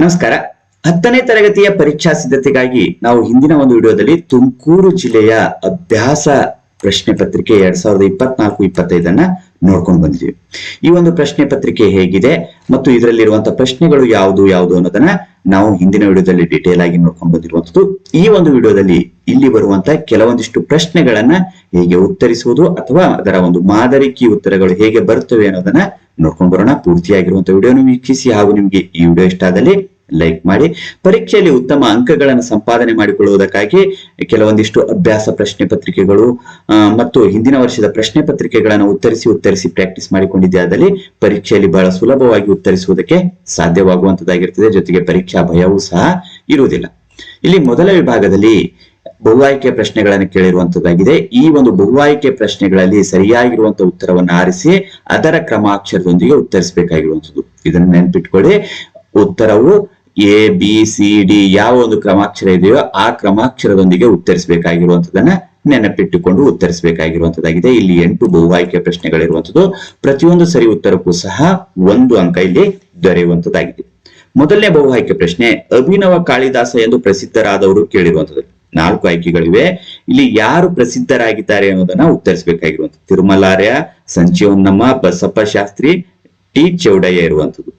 ನಮಸ್ಕಾರ. ಹತ್ತನೇ ತರಗತಿಯ ಪರೀಕ್ಷಾ ಸಿದ್ಧತೆಗಾಗಿ ನಾವು ಹಿಂದಿನ ಒಂದು ವಿಡಿಯೋದಲ್ಲಿ ತುಮಕೂರು ಜಿಲ್ಲೆಯ ಅಭ್ಯಾಸ ಪ್ರಶ್ನೆ ಪತ್ರಿಕೆ ಎರಡ್ ಸಾವಿರದ ಇಪ್ಪತ್ನಾಲ್ಕು, ಇಪ್ಪತ್ತೈದನ್ನ ನೋಡ್ಕೊಂಡು ಬಂದಿದ್ವಿ ಈ ಒಂದು ಪ್ರಶ್ನೆ ಪತ್ರಿಕೆ ಹೇಗಿದೆ ಮತ್ತು ಇದರಲ್ಲಿರುವಂತಹ ಪ್ರಶ್ನೆಗಳು ಯಾವುದು ಯಾವುದು ಅನ್ನೋದನ್ನ ನಾವು ಹಿಂದಿನ ವಿಡಿಯೋದಲ್ಲಿ ಡೀಟೇಲ್ ಆಗಿ ನೋಡ್ಕೊಂಡು ಬಂದಿರುವಂತದ್ದು, ಈ ಒಂದು ವಿಡಿಯೋದಲ್ಲಿ ಇಲ್ಲಿ ಬರುವಂತಹ ಕೆಲವೊಂದಿಷ್ಟು ಪ್ರಶ್ನೆಗಳನ್ನ ಹೇಗೆ ಉತ್ತರಿಸುವುದು ಅಥವಾ ಅದರ ಒಂದು ಮಾದರಿ ಕೀ ಉತ್ತರಗಳು ಹೇಗೆ ಬರುತ್ತವೆ ಅನ್ನೋದನ್ನ ನೋಡ್ಕೊಂಡು ಬರೋಣ. ಪೂರ್ತಿಯಾಗಿರುವಂತಹ ವಿಡಿಯೋನ ವೀಕ್ಷಿಸಿ ಹಾಗೂ ನಿಮ್ಗೆ ಈ ವಿಡಿಯೋ ಇಷ್ಟ ಆದಲ್ಲಿ ಲೈಕ್ ಮಾಡಿ ಪರೀಕ್ಷೆಯಲ್ಲಿ ಉತ್ತಮ ಅಂಕಗಳನ್ನು ಸಂಪಾದನೆ ಮಾಡಿಕೊಳ್ಳುವುದಕ್ಕಾಗಿ ಕೆಲವೊಂದಿಷ್ಟು ಅಭ್ಯಾಸ ಪ್ರಶ್ನೆ ಪತ್ರಿಕೆಗಳು ಮತ್ತು ಹಿಂದಿನ ವರ್ಷದ ಪ್ರಶ್ನೆ ಪತ್ರಿಕೆಗಳನ್ನು ಉತ್ತರಿಸಿ ಉತ್ತರಿಸಿ ಪ್ರಾಕ್ಟೀಸ್ ಮಾಡಿಕೊಂಡಿದ್ದಾದಲ್ಲಿ ಪರೀಕ್ಷೆಯಲ್ಲಿ ಬಹಳ ಸುಲಭವಾಗಿ ಉತ್ತರಿಸುವುದಕ್ಕೆ ಸಾಧ್ಯವಾಗುವಂತದ್ದಾಗಿರ್ತದೆ. ಜೊತೆಗೆ ಪರೀಕ್ಷಾ ಭಯವೂ ಸಹ ಇರುವುದಿಲ್ಲ. ಇಲ್ಲಿ ಮೊದಲ ವಿಭಾಗದಲ್ಲಿ ಬಹು ಆಯ್ಕೆ ಪ್ರಶ್ನೆಗಳನ್ನು ಕೇಳಿರುವಂತದ್ದಾಗಿದೆ. ಈ ಒಂದು ಬಹು ಆಯ್ಕೆ ಪ್ರಶ್ನೆಗಳಲ್ಲಿ ಸರಿಯಾಗಿರುವಂತಹ ಉತ್ತರವನ್ನು ಆರಿಸಿ ಅದರ ಕ್ರಮಾಕ್ಷರದೊಂದಿಗೆ ಉತ್ತರಿಸಬೇಕಾಗಿರುವಂತದ್ದು. ಇದನ್ನು ನೆನ್ಪಿಟ್ಕೊಳ್ಳಿ. ಉತ್ತರವು ಎ ಬಿ ಸಿ ಡಿ ಯಾವ ಒಂದು ಕ್ರಮಾಕ್ಷರ ಇದೆಯೋ ಆ ಕ್ರಮಾಕ್ಷರದೊಂದಿಗೆ ಉತ್ತರಿಸಬೇಕಾಗಿರುವಂತದನ್ನ ನೆನಪಿಟ್ಟುಕೊಂಡು ಉತ್ತರಿಸಬೇಕಾಗಿರುವಂತದ್ದಾಗಿದೆ ಇಲ್ಲಿ ಎಂಟು ಬಹು ಆಯ್ಕೆ ಪ್ರಶ್ನೆಗಳಿರುವಂತದ್ದು ಪ್ರತಿಯೊಂದು ಸರಿ ಉತ್ತರಕ್ಕೂ ಸಹ ಒಂದು ಅಂಕ ಇಲ್ಲಿ ದೊರೆಯುವಂತದ್ದಾಗಿದೆ ಮೊದಲನೇ ಬಹು ಆಯ್ಕೆ ಪ್ರಶ್ನೆ, ಅಭಿನವ ಕಾಳಿದಾಸ ಎಂದು ಪ್ರಸಿದ್ಧರಾದವರು ಕೇಳಿರುವಂತದ್ದು ನಾಲ್ಕು ಆಯ್ಕೆಗಳಿವೆ. ಇಲ್ಲಿ ಯಾರು ಪ್ರಸಿದ್ಧರಾಗಿದ್ದಾರೆ ಅನ್ನೋದನ್ನ ಉತ್ತರಿಸಬೇಕಾಗಿರುವಂತದ್ದು ತಿರುಮಲಾರ್ಯ ಸಂಜೀವನಮ್ಮ ಬಸಪ್ಪ ಶಾಸ್ತ್ರಿ, ಟಿ ಚೌಡಯ್ಯ ಇರುವಂತದ್ದು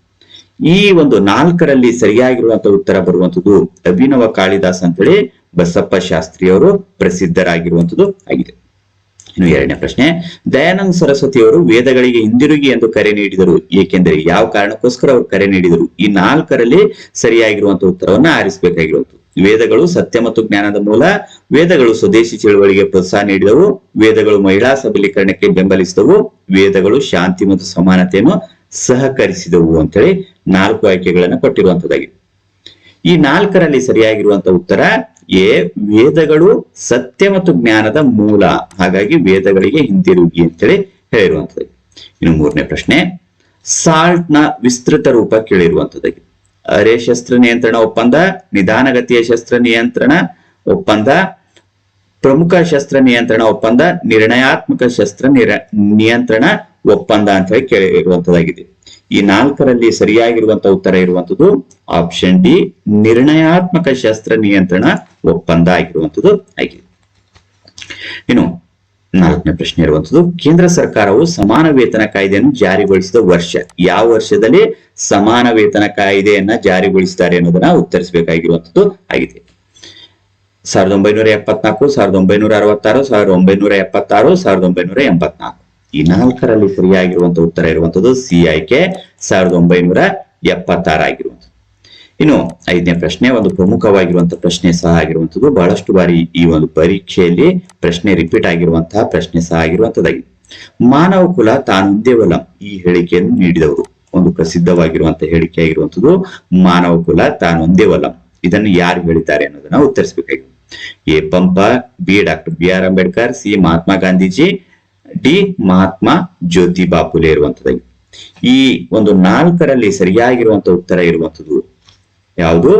ಈ ಒಂದು ನಾಲ್ಕರಲ್ಲಿ ಸರಿಯಾಗಿರುವಂತಹ ಉತ್ತರ ಬರುವಂತದ್ದು ಅಭಿನವ ಕಾಳಿದಾಸ್ ಅಂತೇಳಿ ಬಸಪ್ಪ ಶಾಸ್ತ್ರಿಯವರು ಪ್ರಸಿದ್ಧರಾಗಿರುವಂತದ್ದು ಆಗಿದೆ. ಇನ್ನು ಎರಡನೇ ಪ್ರಶ್ನೆ, ದಯಾನಂದ ಸರಸ್ವತಿ ಅವರು ವೇದಗಳಿಗೆ ಹಿಂದಿರುಗಿ ಎಂದು ಕರೆ ನೀಡಿದರು, ಏಕೆಂದರೆ ಯಾವ ಕಾರಣಕ್ಕೋಸ್ಕರ ಅವರು ಕರೆ ನೀಡಿದರು? ಈ ನಾಲ್ಕರಲ್ಲಿ ಸರಿಯಾಗಿರುವಂತಹ ಉತ್ತರವನ್ನು ಆರಿಸಬೇಕಾಗಿರುವಂತದ್ದು. ವೇದಗಳು ಸತ್ಯ ಮತ್ತು ಜ್ಞಾನದ ಮೂಲ, ವೇದಗಳು ಸ್ವದೇಶಿ ಚಳುವಳಿಗೆ ಪ್ರೋತ್ಸಾಹ ನೀಡಿದವು, ವೇದಗಳು ಮಹಿಳಾ ಸಬಲೀಕರಣಕ್ಕೆ ಬೆಂಬಲಿಸಿದವು, ವೇದಗಳು ಶಾಂತಿ ಮತ್ತು ಸಮಾನತೆಯನ್ನು ಸಹಕರಿಸಿದವು ಅಂತೇಳಿ ನಾಲ್ಕು ಆಯ್ಕೆಗಳನ್ನು ಕೊಟ್ಟಿರುವಂತದ್ದಾಗಿದೆ ಈ ನಾಲ್ಕರಲ್ಲಿ ಸರಿಯಾಗಿರುವಂತಹ ಉತ್ತರ ಎ, ವೇದಗಳು ಸತ್ಯ ಮತ್ತು ಜ್ಞಾನದ ಮೂಲ. ಹಾಗಾಗಿ ವೇದಗಳಿಗೆ ಹಿಂದಿರುಗಿ ಅಂತೇಳಿ ಹೇಳಿರುವಂತದ್ದು ಇನ್ನು ಮೂರನೇ ಪ್ರಶ್ನೆ ಸಾಲ್ಟ್ನ ವಿಸ್ತೃತ ರೂಪ ಕೇಳಿರುವಂತದ್ದಾಗಿದೆ ಅರೆ ಶಸ್ತ್ರ ನಿಯಂತ್ರಣ ಒಪ್ಪಂದ, ನಿಧಾನಗತಿಯ ಶಸ್ತ್ರ ನಿಯಂತ್ರಣ ಒಪ್ಪಂದ, ಪ್ರಮುಖ ಶಸ್ತ್ರ ನಿಯಂತ್ರಣ ಒಪ್ಪಂದ, ನಿರ್ಣಯಾತ್ಮಕ ಶಸ್ತ್ರ ನಿರ, ನಿಯಂತ್ರಣ ಒಪ್ಪಂದ ಅಂತ ಹೇಳಿ ಈ ನಾಲ್ಕರಲ್ಲಿ ಸರಿಯಾಗಿರುವಂತಹ ಉತ್ತರ ಇರುವಂತದ್ದು ಆಪ್ಷನ್ ಡಿ ನಿರ್ಣಯಾತ್ಮಕ ಶಸ್ತ್ರ ನಿಯಂತ್ರಣ ಒಪ್ಪಂದ ಆಗಿರುವಂತದ್ದು ಆಗಿದೆ ಇನ್ನು ನಾಲ್ಕನೇ ಪ್ರಶ್ನೆ ಇರುವಂತದ್ದು, ಕೇಂದ್ರ ಸರ್ಕಾರವು ಸಮಾನ ವೇತನ ಕಾಯ್ದೆಯನ್ನು ಜಾರಿಗೊಳಿಸಿದ ವರ್ಷ, ಯಾವ ವರ್ಷದಲ್ಲಿ ಸಮಾನ ವೇತನ ಕಾಯ್ದೆಯನ್ನ ಜಾರಿಗೊಳಿಸಿದ್ದಾರೆ ಅನ್ನೋದನ್ನ ಉತ್ತರಿಸಬೇಕಾಗಿರುವಂತದ್ದು ಆಗಿದೆ. ಸಾವಿರದ ಒಂಬೈನೂರ ಎಪ್ಪತ್ನಾಲ್ಕು, ಸಾವಿರದ ಒಂಬೈನೂರ ಅರವತ್ತಾರು, ಸಾವಿರದ ಒಂಬೈನೂರ ಎಪ್ಪತ್ತಾರು, ಸಾವಿರದ ಒಂಬೈನೂರ ಎಂಬತ್ನಾಲ್ಕು. ಈ ನಾಲ್ಕರಲ್ಲಿ ಸರಿಯಾಗಿರುವಂತಹ ಉತ್ತರ ಇರುವಂತದ್ದು ಸಿ ಆಯ್ಕೆ ಸಾವಿರದ ಒಂಬೈನೂರ ಎಪ್ಪತ್ತಾರಾಗಿರುವಂತದ್ದು ಇನ್ನು ಐದನೇ ಪ್ರಶ್ನೆ, ಒಂದು ಪ್ರಮುಖವಾಗಿರುವಂತಹ ಪ್ರಶ್ನೆ ಸಹ ಆಗಿರುವಂತದ್ದು, ಬಹಳಷ್ಟು ಬಾರಿ ಈ ಒಂದು ಪರೀಕ್ಷೆಯಲ್ಲಿ ಪ್ರಶ್ನೆ ರಿಪೀಟ್ ಆಗಿರುವಂತಹ ಪ್ರಶ್ನೆ ಸಹ ಆಗಿರುವಂತದ್ದಾಗಿದೆ. ಮಾನವ ಕುಲ ತಾನೊಂದೇ ವಲಂ ಈ ಹೇಳಿಕೆಯನ್ನು ನೀಡಿದವರು. ಒಂದು ಪ್ರಸಿದ್ಧವಾಗಿರುವಂತಹ ಹೇಳಿಕೆ ಆಗಿರುವಂತದ್ದು, ಮಾನವ ಕುಲ ತಾನೊಂದೇ ವಲಂ ಇದನ್ನು ಯಾರು ಹೇಳಿದ್ದಾರೆ ಅನ್ನೋದನ್ನ ಉತ್ತರಿಸಬೇಕಾಗಿದೆ. A Pampa, B doctor B R Ambedkar, C Mahatma Gandhiji D Mahatma Jyoti Bapule ಇರುವಂತದ್ದಾಗಿ ಈ ಒಂದು ನಾಲ್ಕರಲ್ಲಿ ಸರಿಯಾಗಿರುವಂತಹ ಉತ್ತರ ಇರುವಂತದ್ದು ಯಾವುದು?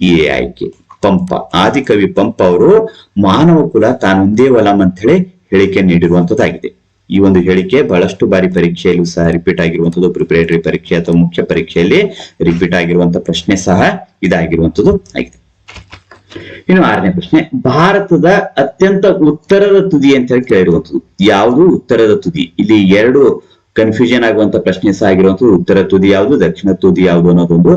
ಎ ಆಯ್ಕೆ. ಪಂಪ. ಆದಿಕವಿ ಪಂಪ ಅವರು ಮಾನವ ಕುಲ ತಾನೊಂದೇ ವಲಂ ಅಂತ ಹೇಳಿ ಹೇಳಿಕೆ ನೀಡಿರುವಂತದ್ದಾಗಿದೆ ಈ ಒಂದು ಹೇಳಿಕೆ ಬಹಳಷ್ಟು ಬಾರಿ ಪರೀಕ್ಷೆಯಲ್ಲೂ ಸಹ ರಿಪೀಟ್ ಆಗಿರುವಂತದ್ದು ಪ್ರಿಪರೇಟರಿ ಪರೀಕ್ಷೆ ಅಥವಾ ಮುಖ್ಯ ಪರೀಕ್ಷೆಯಲ್ಲಿ ರಿಪೀಟ್ ಆಗಿರುವಂತಹ ಪ್ರಶ್ನೆ ಸಹ ಇದಾಗಿರುವಂತದ್ದು ಆಗಿದೆ. ಇನ್ನು ಆರನೇ ಪ್ರಶ್ನೆ, ಭಾರತದ ಅತ್ಯಂತ ಉತ್ತರದ ತುದಿ ಅಂತ ಹೇಳಿ ಕೇಳಿರುವಂಥದ್ದು. ಯಾವುದು ಉತ್ತರದ ತುದಿ? ಇಲ್ಲಿ ಎರಡು ಕನ್ಫ್ಯೂಷನ್ ಆಗುವಂತ ಪ್ರಶ್ನೆ ಸಹ ಆಗಿರುವಂತದ್ದು ಉತ್ತರ ತುದಿ ಯಾವುದು, ದಕ್ಷಿಣ ತುದಿ ಯಾವುದು ಅನ್ನೋದೊಂದು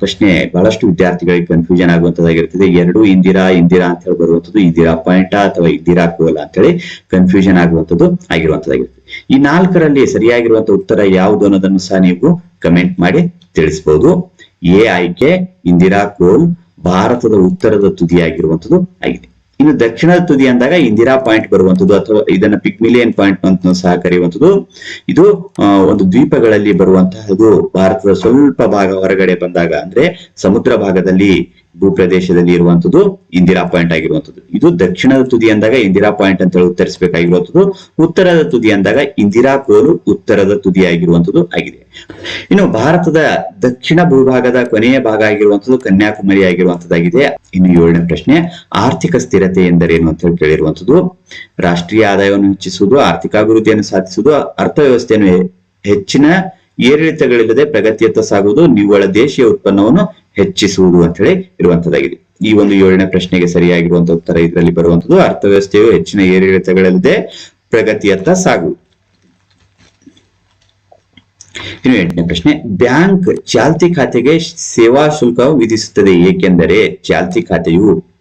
ಪ್ರಶ್ನೆ ಬಹಳಷ್ಟು ವಿದ್ಯಾರ್ಥಿಗಳಿಗೆ ಕನ್ಫ್ಯೂಷನ್ ಆಗುವಂತದ್ದಾಗಿರ್ತದೆ ಎರಡು ಇಂದಿರಾ ಇಂದಿರಾ ಅಂತ ಹೇಳಿ ಬರುವಂತದ್ದು ಇಂದಿರಾ ಪಾಯಿಂಟ್ ಅಥವಾ ಇಂದಿರಾ ಕೋಲ ಅಂತ ಹೇಳಿ ಕನ್ಫ್ಯೂಷನ್ ಆಗುವಂತದ್ದು ಆಗಿರುವಂತದ್ದಾಗಿರ್ತದೆ ಈ ನಾಲ್ಕರಲ್ಲಿ ಸರಿಯಾಗಿರುವಂತ ಉತ್ತರ ಯಾವುದು ಅನ್ನೋದನ್ನು ಸಹ ನೀವು ಕಮೆಂಟ್ ಮಾಡಿ ತಿಳಿಸಬಹುದು ಎ ಆಯ್ಕೆ ಇಂದಿರಾ ಕೋಲ್ ಭಾರತದ ಉತ್ತರದ ತುದಿಯಾಗಿರುವಂತದ್ದು ಆಗಿದೆ. ಇನ್ನು ದಕ್ಷಿಣದ ತುದಿ ಅಂದಾಗ ಇಂದಿರಾ ಪಾಯಿಂಟ್ ಬರುವಂತದ್ದು ಅಥವಾ ಇದನ್ನ ಪಿಗ್ಮಿಲಿಯನ್ ಪಾಯಿಂಟ್ ಅಂತ ಸಹ ಕರೆಯುವಂಥದ್ದು. ಇದು ಒಂದು ದ್ವೀಪಗಳಲ್ಲಿ ಬರುವಂತಹದು ಭಾರತದ ಸ್ವಲ್ಪ ಭಾಗ ಹೊರಗಡೆ ಬಂದಾಗ ಅಂದ್ರೆ ಸಮುದ್ರ ಭಾಗದಲ್ಲಿ ಭೂಪ್ರದೇಶದಲ್ಲಿ ಇರುವಂತದ್ದು ಇಂದಿರಾ ಪಾಯಿಂಟ್ ಆಗಿರುವಂತದ್ದು. ಇದು ದಕ್ಷಿಣದ ತುದಿ ಅಂದಾಗ ಇಂದಿರಾ ಪಾಯಿಂಟ್ ಅಂತ ಹೇಳಿ ಉತ್ತರಿಸಬೇಕಾಗಿರುವಂತದ್ದು. ಉತ್ತರದ ತುದಿ ಅಂದಾಗ ಇಂದಿರಾ ಕೋಲು ಉತ್ತರದ ತುದಿ ಆಗಿರುವಂತದ್ದು ಆಗಿದೆ. ಇನ್ನು ಭಾರತದ ದಕ್ಷಿಣ ಭೂಭಾಗದ ಕೊನೆಯ ಭಾಗ ಆಗಿರುವಂತದ್ದು ಕನ್ಯಾಕುಮಾರಿ ಆಗಿರುವಂತದ್ದಾಗಿದೆ. ಇನ್ನು ಏಳನೇ ಪ್ರಶ್ನೆ, ಆರ್ಥಿಕ ಸ್ಥಿರತೆ ಎಂದರೇನು ಅಂತ ಹೇಳಿ ಕೇಳಿರುವಂತದ್ದು. ರಾಷ್ಟ್ರೀಯ ಆದಾಯವನ್ನು ಹೆಚ್ಚಿಸುವುದು, ಆರ್ಥಿಕ ಅಭಿವೃದ್ಧಿಯನ್ನು ಸಾಧಿಸುವುದು, ಅರ್ಥವ್ಯವಸ್ಥೆಯನ್ನು ಹೆಚ್ಚಿನ ಏರಿಳಿತಗಳಿಲ್ಲದೆ ಪ್ರಗತಿಯತ್ತ ಸಾಗುವುದು, ನಿವ್ವಳ ದೇಶೀಯ ಉತ್ಪನ್ನವನ್ನು ಹೆಚ್ಚಿಸುವುದು ಅಂತ ಹೇಳಿ ಇರುವಂತದ್ದಾಗಿದೆ. ಈ ಒಂದು ಏಳನೇ ಪ್ರಶ್ನೆಗೆ ಸರಿಯಾಗಿರುವಂತ ಉತ್ತರ ಇದರಲ್ಲಿ ಬರುವಂತದ್ದು ಅರ್ಥವ್ಯವಸ್ಥೆಯು ಹೆಚ್ಚಿನ ಏರಿಳಿತಗಳಲ್ಲದೆ, ಪ್ರಗತಿಯತ್ತ ಸಾಗು. ಇನ್ನು ಎಂಟನೇ ಪ್ರಶ್ನೆ, ಬ್ಯಾಂಕ್ ಚಾಲ್ತಿ ಖಾತೆಗೆ ಸೇವಾ ಶುಲ್ಕ ವಿಧಿಸುತ್ತದೆ ಏಕೆಂದರೆ ಚಾಲ್ತಿ ಖಾತೆಯು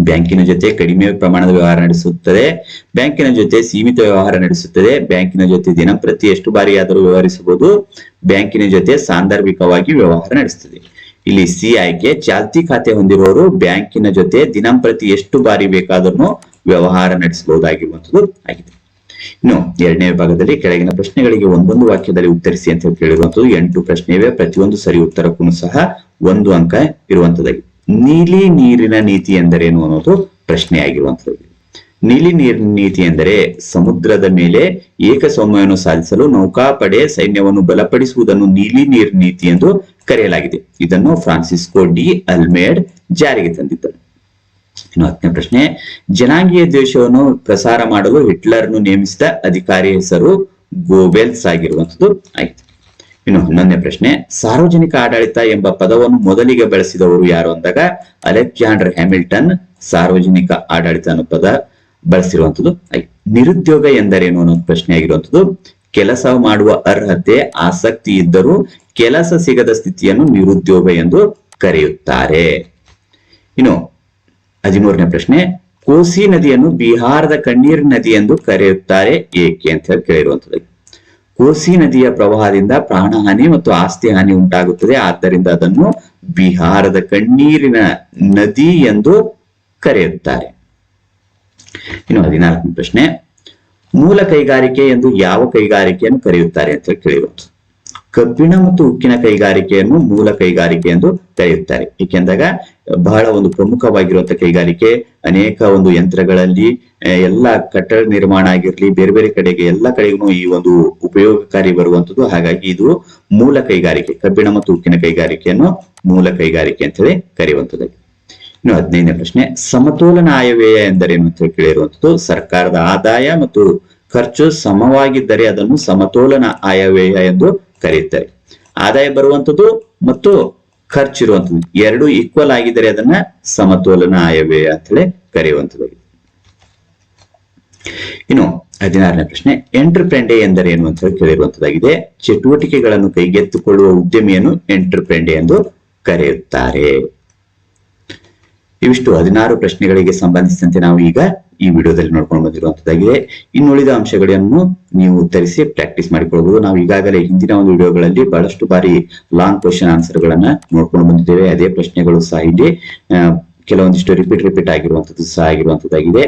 ಬ್ಯಾಂಕಿನ ಜೊತೆ ಕಡಿಮೆ ಪ್ರಮಾಣದ ವ್ಯವಹಾರ ನಡೆಸುತ್ತದೆ, ಬ್ಯಾಂಕಿನ ಜೊತೆ ಸೀಮಿತ ವ್ಯವಹಾರ ನಡೆಸುತ್ತದೆ, ಬ್ಯಾಂಕಿನ ಜೊತೆ ದಿನಂಪ್ರತಿ ಎಷ್ಟು ಬಾರಿಯಾದರೂ ವ್ಯವಹರಿಸಬಹುದು, ಬ್ಯಾಂಕಿನ ಜೊತೆ ಸಾಂದರ್ಭಿಕವಾಗಿ ವ್ಯವಹಾರ ನಡೆಸುತ್ತದೆ. ಇಲ್ಲಿ ಸಿಐಗೆ ಚಾಲ್ತಿ ಖಾತೆ ಹೊಂದಿರುವವರು ಬ್ಯಾಂಕಿನ ಜೊತೆ ದಿನಂಪ್ರತಿ ಎಷ್ಟು ಬಾರಿ ಬೇಕಾದರೂ ವ್ಯವಹಾರ ನಡೆಸಬಹುದಾಗಿರುವಂತದ್ದು ಆಗಿದೆ. ಇನ್ನು ಎರಡನೇ ವಿಭಾಗದಲ್ಲಿ ಕೆಳಗಿನ ಪ್ರಶ್ನೆಗಳಿಗೆ ಒಂದೊಂದು ವಾಕ್ಯದಲ್ಲಿ ಉತ್ತರಿಸಿ ಅಂತ ಕೇಳಿರುವಂತದ್ದು ಎಂಟು ಪ್ರಶ್ನೆ ಇವೆ ಪ್ರತಿಯೊಂದು ಸರಿ ಉತ್ತರಕ್ಕೂ ಸಹ ಒಂದು ಅಂಕ ಇರುವಂತದ್ದಾಗಿದೆ ನೀಲಿ ನೀರಿನ ನೀತಿ ಎಂದರೇನು ಅನ್ನೋದು ಪ್ರಶ್ನೆ ಆಗಿರುವಂತದ್ದು ನೀಲಿ ನೀತಿ ಎಂದರೆ ಸಮುದ್ರದ ಮೇಲೆ ಏಕಸ್ವಾಮ್ಯವನ್ನು ಸಾಧಿಸಲು ನೌಕಾಪಡೆ ಸೈನ್ಯವನ್ನು ಬಲಪಡಿಸುವುದನ್ನು ನೀಲಿ ನೀತಿ ಎಂದು ಕರೆಯಲಾಗಿದೆ. ಇದನ್ನು ಫ್ರಾನ್ಸಿಸ್ಕೋ ಡಿ ಅಲ್ಮೇಡ್ ಜಾರಿಗೆ ತಂದಿದ್ದರು. ಇನ್ನು ಹತ್ತನೇ ಪ್ರಶ್ನೆ, ಜನಾಂಗೀಯ ದ್ವೇಷವನ್ನು ಪ್ರಸಾರ ಮಾಡಲು ಹಿಟ್ಲರ್ನು ನೇಮಿಸಿದ ಅಧಿಕಾರಿ ಹೆಸರು ಗೋಬೆಲ್ಸ್ ಆಗಿರುವಂತದ್ದು ಆಯ್ತು. ಇನ್ನು ಹನ್ನೊಂದನೇ ಪ್ರಶ್ನೆ, ಸಾರ್ವಜನಿಕ ಆಡಳಿತ ಎಂಬ ಪದವನ್ನು ಮೊದಲಿಗೆ ಬಳಸಿದವರು ಯಾರು ಅಂದಾಗ ಅಲೆಕ್ಸಾಂಡರ್ ಹ್ಯಾಮಿಲ್ಟನ್ ಸಾರ್ವಜನಿಕ ಆಡಳಿತ ಅನ್ನೋ ಪದ ಬಳಸಿರುವಂತದ್ದು ನಿರುದ್ಯೋಗ ಎಂದರೇನು ಅನ್ನೋ ಪ್ರಶ್ನೆ ಆಗಿರುವಂತದ್ದು ಕೆಲಸ ಮಾಡುವ ಅರ್ಹತೆ, ಆಸಕ್ತಿ ಇದ್ದರೂ ಕೆಲಸ ಸಿಗದ ಸ್ಥಿತಿಯನ್ನು ನಿರುದ್ಯೋಗ ಎಂದು ಕರೆಯುತ್ತಾರೆ. ಇನ್ನು ಹದಿಮೂರನೇ ಪ್ರಶ್ನೆ, ಕೋಸಿ ನದಿಯನ್ನು ಬಿಹಾರದ ಕಣ್ಣೀರ್ ನದಿ ಎಂದು ಕರೆಯುತ್ತಾರೆ. ಏಕೆ ಅಂತ ಹೇಳಿ ಕೇಳಿರುವಂತದ್ದು ಕೋಸಿ ನದಿಯ ಪ್ರವಾಹದಿಂದ ಪ್ರಾಣಹಾನಿ ಮತ್ತು ಆಸ್ತಿ ಹಾನಿ ಉಂಟಾಗುತ್ತದೆ. ಆದ್ದರಿಂದ ಅದನ್ನು ಬಿಹಾರದ ಕಣ್ಣೀರಿನ ನದಿ ಎಂದು ಕರೆಯುತ್ತಾರೆ. ಇನ್ನು ಹದಿನಾಲ್ಕನೇ ಪ್ರಶ್ನೆ, ಮೂಲ ಕೈಗಾರಿಕೆ ಎಂದು ಯಾವ ಕೈಗಾರಿಕೆಯನ್ನು ಕರೆಯುತ್ತಾರೆ ಅಂತ ಕೇಳಿರುವುದು ಕಬ್ಬಿಣ ಮತ್ತು ಉಕ್ಕಿನ ಕೈಗಾರಿಕೆಯನ್ನು ಮೂಲ ಕೈಗಾರಿಕೆ ಎಂದು ಕರೆಯುತ್ತಾರೆ. ಏಕೆಂದಾಗ, ಬಹಳ ಒಂದು ಪ್ರಮುಖವಾಗಿರುವಂತಹ ಕೈಗಾರಿಕೆ, ಅನೇಕ ಒಂದು ಯಂತ್ರಗಳಲ್ಲಿ ಎಲ್ಲ ಕಟ್ಟಡ ನಿರ್ಮಾಣ ಆಗಿರ್ಲಿ, ಬೇರೆ ಬೇರೆ ಕಡೆಗೆ ಎಲ್ಲ ಕಡೆಗೂ ಈ ಒಂದು ಉಪಯೋಗಕಾರಿ ಬರುವಂತದ್ದು. ಹಾಗಾಗಿ ಇದು ಮೂಲ ಕೈಗಾರಿಕೆ, ಕಬ್ಬಿಣ ಮತ್ತು ಉಕ್ಕಿನ ಕೈಗಾರಿಕೆಯನ್ನು ಮೂಲ ಕೈಗಾರಿಕೆ ಅಂತ ಹೇಳಿ ಕರೆಯುವಂತದ್ದು. ಇನ್ನು ಹದಿನೈದನೇ ಪ್ರಶ್ನೆ ಸಮತೋಲನ ಆಯವ್ಯಯ ಎಂದರೇನು ಅಂತ ಕೇಳಿರುವಂತದ್ದು ಸರ್ಕಾರದ ಆದಾಯ ಮತ್ತು ಖರ್ಚು ಸಮವಾಗಿದ್ದರೆ ಅದನ್ನು ಸಮತೋಲನ ಆಯವ್ಯಯ ಎಂದು ಕರೆಯುತ್ತಾರೆ. ಆದಾಯ ಬರುವಂತದ್ದು ಮತ್ತು ಖರ್ಚು ಖರ್ಚಿರುವಂತದ್ದು ಎರಡು ಈಕ್ವಲ್ ಆಗಿದ್ದರೆ ಅದನ್ನ ಸಮತೋಲನ ಆಯವ್ಯಯ ಅಂತ ಹೇಳಿ ಇನ್ನು ಹದಿನಾರನೇ ಪ್ರಶ್ನೆ ಎಂಟರ್ಪ್ರೆಂಡೆ ಎಂದರೇನು ಅಂತ ಹೇಳಿ ಕೇಳಿರುವಂತದ್ದಾಗಿದೆ ಚಟುವಟಿಕೆಗಳನ್ನು ಕೈಗೆತ್ತಿಕೊಳ್ಳುವ ಉದ್ಯಮಿಯನ್ನು ಎಂಟರ್ಪ್ರೆಂಡೆ ಎಂದು ಕರೆಯುತ್ತಾರೆ. ಇವಿಷ್ಟು ಹದಿನಾರು ಪ್ರಶ್ನೆಗಳಿಗೆ ಸಂಬಂಧಿಸಿದಂತೆ ನಾವು ಈಗ ಈ ವಿಡಿಯೋದಲ್ಲಿ ನೋಡ್ಕೊಂಡು ಬಂದಿರುವಂತದ್ದಾಗಿದೆ. ಇನ್ನುಳಿದ ಅಂಶಗಳನ್ನು ನೀವು ಉತ್ತರಿಸಿ ಪ್ರಾಕ್ಟೀಸ್ ಮಾಡಿಕೊಳ್ಳಬಹುದು. ನಾವು ಈಗಾಗಲೇ ಹಿಂದಿನ ಒಂದು ವಿಡಿಯೋಗಳಲ್ಲಿ ಬಹಳಷ್ಟು ಬಾರಿ ಲಾಂಗ್ ಕ್ವಶನ್ ಆನ್ಸರ್ ಗಳನ್ನ ನೋಡ್ಕೊಂಡು ಬಂದಿದ್ದೇವೆ. ಅದೇ ಪ್ರಶ್ನೆಗಳು ಸಹ ಇಲ್ಲಿ ಕೆಲವೊಂದಿಷ್ಟು ರಿಪೀಟ್ ರಿಪೀಟ್ ಆಗಿರುವಂತದ್ದು ಸಹ ಆಗಿರುವಂತದ್ದಾಗಿದೆ.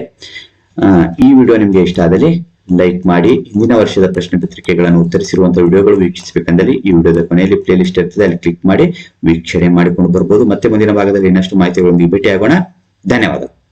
ಈ ವಿಡಿಯೋ ನಿಮ್ಗೆ ಇಷ್ಟ ಆದಲ್ಲಿ ಲೈಕ್ ಮಾಡಿ ಹಿಂದಿನ ವರ್ಷದ ಪ್ರಶ್ನೆ ಪತ್ರಿಕೆಗಳನ್ನು ಉತ್ತರಿಸಿರುವಂತಹ ವಿಡಿಯೋಗಳು ವೀಕ್ಷಿಸಬೇಕೆಂದರೆ ಈ ವಿಡಿಯೋದ ಕೊನೆಯಲ್ಲಿ ಪ್ಲೇ ಲಿಸ್ಟ್ ಇರ್ತದೆ, ಅಲ್ಲಿ ಕ್ಲಿಕ್ ಮಾಡಿ ವೀಕ್ಷಣೆ ಮಾಡಿಕೊಂಡು ಬರ್ಬೋದು. ಮತ್ತೆ ಮುಂದಿನ ಭಾಗದಲ್ಲಿ ಇನ್ನಷ್ಟು ಮಾಹಿತಿಗಳೊಂದಿಗೆ ಭೇಟಿ ಆಗೋಣ ಧನ್ಯವಾದ